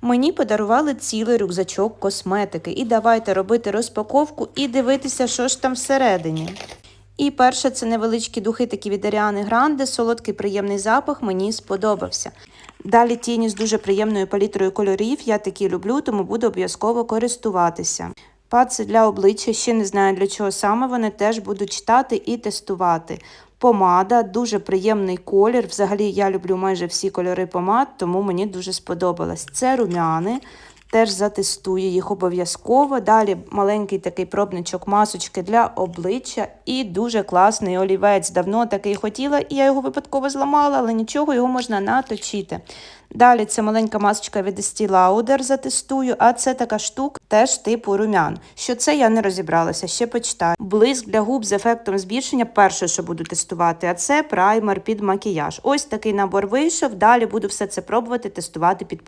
Мені подарували цілий рюкзачок косметики. І давайте робити розпаковку і дивитися, що ж там всередині. І перше, це невеличкі духи такі від Аріани Гранде, солодкий приємний запах, мені сподобався. Далі тіні з дуже приємною палітрою кольорів, я такі люблю, тому буду обов'язково користуватися. Паци для обличчя, ще не знаю для чого саме вони теж буду читати і тестувати. Помада, дуже приємний колір. Взагалі я люблю майже всі кольори помад, тому мені дуже сподобалось. Це румяни. Теж затестую їх обов'язково. Далі маленький такий пробничок масочки для обличчя і дуже класний олівець. Давно такий хотіла, і я його випадково зламала, але нічого, його можна наточити. Далі це маленька масочка від Estee Lauder затестую, а це така штука теж типу румян. Що це я не розібралася, ще почитаю. Блиск для губ з ефектом збільшення перше, що буду тестувати, а це праймер під макіяж. Ось такий набор вийшов. Далі буду все це пробувати, тестувати під